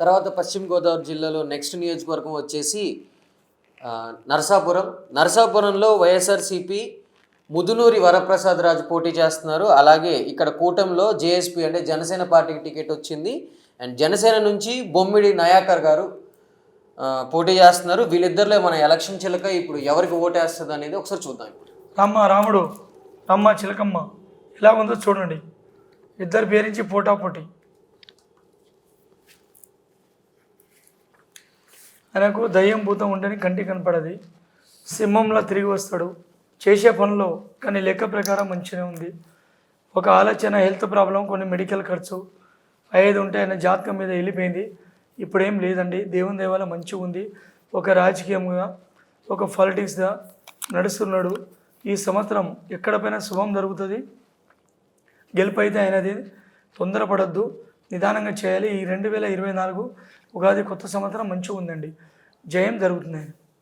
తర్వాత పశ్చిమ గోదావరి జిల్లాలో నెక్స్ట్ నియోజకవర్గం వచ్చేసి నరసాపురం. నరసాపురంలో వైఎస్ఆర్సిపి ముదునూరి వరప్రసాద్ రాజు పోటీ చేస్తున్నారు. అలాగే ఇక్కడ కూటమిలో జేఎస్పీ అంటే జనసేన పార్టీకి టికెట్ వచ్చింది. అండ్ జనసేన నుంచి బొమ్మిడి నయాకర్ గారు పోటీ చేస్తున్నారు. వీళ్ళిద్దరిలో మన ఎలక్షన్ చిలక ఇప్పుడు ఎవరికి ఓటేస్తుంది అనేది ఒకసారి చూద్దాం ఇప్పుడు. రామ్మ రాముడు. రమ్మ చిలకమ్మ. ఎలా ఉందో చూడండి. ఇద్దరు పేరించి పోటాపోటీ ఆయనకు దయ్యం భూతం ఉంటేనే కంటి కనపడది. సింహంలో తిరిగి వస్తాడు. చేసే పనిలో కానీ లెక్క ప్రకారం మంచిగా ఉంది. ఒక ఆలోచన హెల్త్ ప్రాబ్లం కొన్ని మెడికల్ ఖర్చు అయ్యేది ఉంటే ఆయన జాతకం మీద వెళ్ళిపోయింది. ఇప్పుడేం లేదండి. దేవుని దేవాల మంచిగా ఉంది. ఒక రాజకీయంగా ఒక పాలిటిక్స్గా నడుస్తున్నాడు. ఈ సంవత్సరం ఎక్కడ పైన శుభం జరుగుతుంది. గెలుపు అయితే అయినది తొందరపడద్దు. నిదానంగా చేయాలి. ఈ రెండు వేల ఇరవై నాలుగు ఉగాది కొత్త సంవత్సరం మంచిగా ఉందండి జయం జరుగుతుంది.